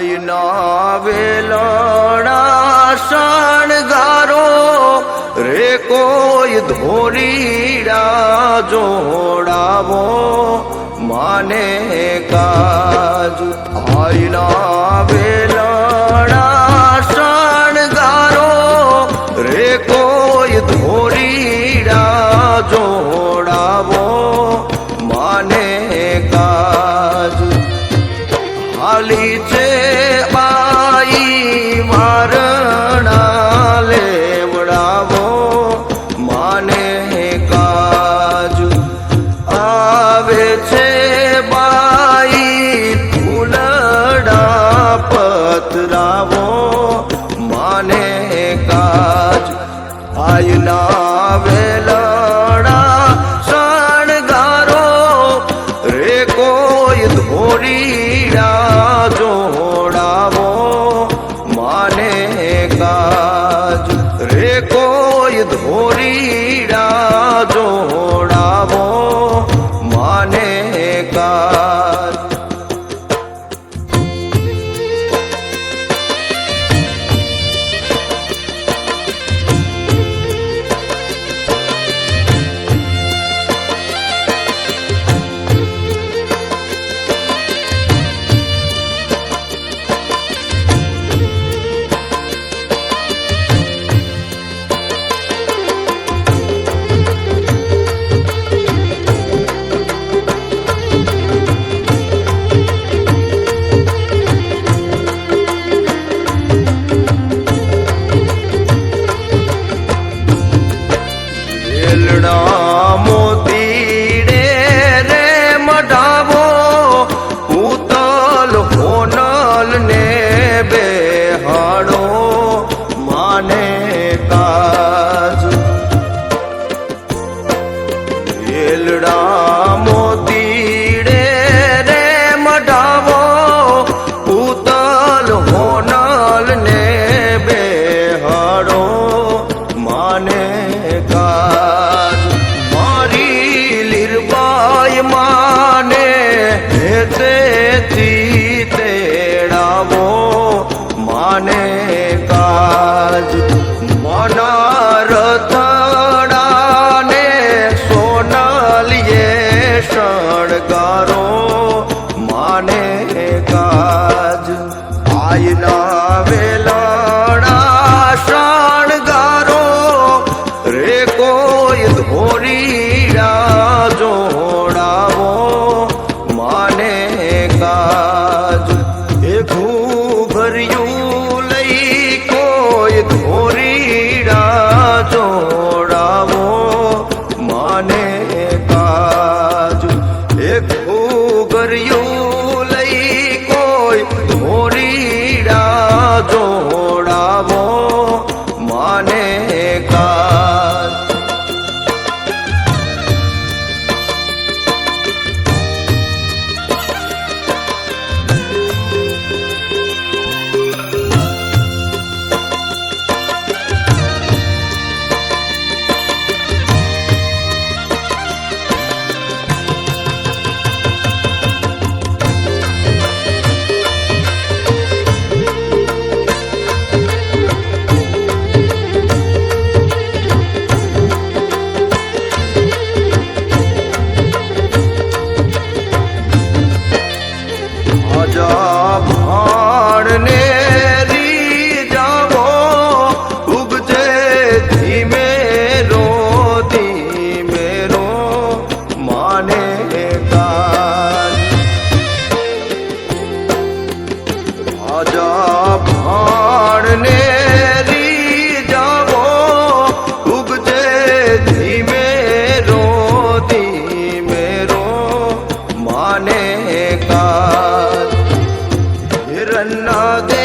ગાયના વેલણા શણગારો રે કોઈ ધોરીડા જોડાવો માને કાજ. આયના વેલ બોલાવો માને કાજ આયના મોતીડે રે મઢાવો ઉતલ હોનલ ને બેહાડો માને કા ক্ষেত্রে ओ गरियो ಸನ್ನದೇ